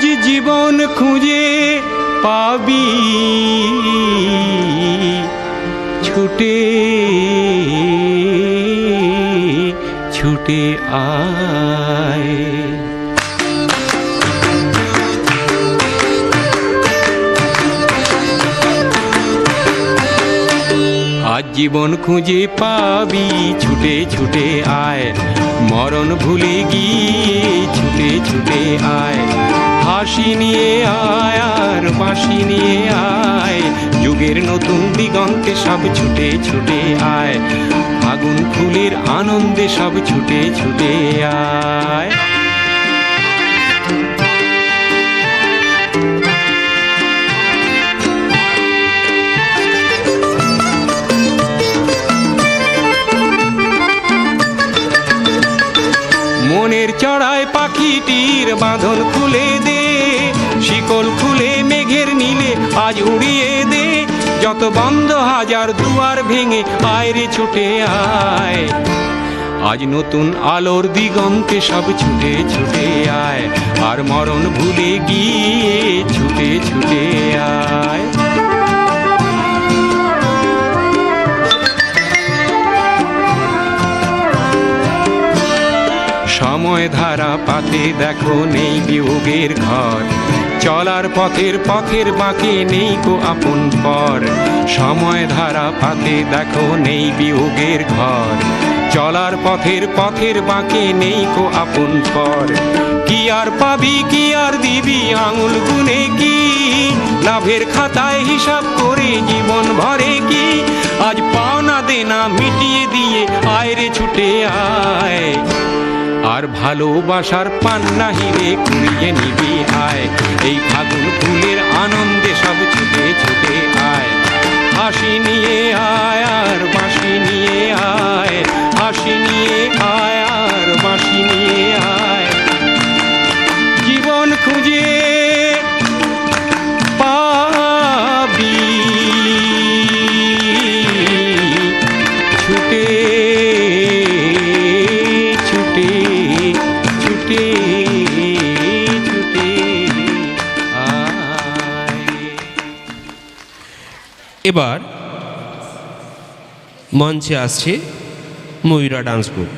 আজ জীবন খুঁজে পাবি। ছুটে ছুটে আয়। আজ জীবন খুঁজে পাবি, ছুটে ছুটে আয়। মরণ ভুলে গিয়ে ছুটে ছুটে আয়। হাসি নিয়ে আয়, আর বাঁশি নিয়ে আয়। যুগের নতুন দিগন্তে সব ছুটে ছুটে আয়। আগুন ফুলের আনন্দে সব ছুটে ছুটে আয়। মনের চড়ায় পাখিটির বাঁধন খুলে দে যত বন্ধ হাজার দুয়ার ভেঙে আয়রে ছুটে আয়। আজ নতুন আলোর দিগন্তে সব ছুটে ছুটে আয়, আর মরণ ভুলে গিয়ে ছুটে ছুটে আয়। সময় ধারা পাতে দেখো নেই বিয়োগের ঘর। চলার পথের পথের বাঁকে নেই কো আপন পর। সময় ধারা পাতে দেখো নেই বিয়োগের ঘর। চলার পথের পথের বাঁকে নেই কো আপন পর। কি আর পাবি, কি আর দিবি আঙুল গুনে কি? লাভের খাতায় হিসাব করে জীবন ভরে কি? আজ পাওনা দেনা মিটিয়ে দিয়ে আয়রে ছুটে আয়। আর ভালোবাসার পান্না হিরে কুড়িয়ে নিবি আয়। নিয়ে আয় আর বাঁশি নিয়ে আয় হাসি নিয়ে আয় আর বাঁশি নিয়ে আয়। জীবন খুঁজে ছুটে ছুটে ছুটে এবার মঞ্চে আসছে ময়ূরা ডান্স গ্রুপ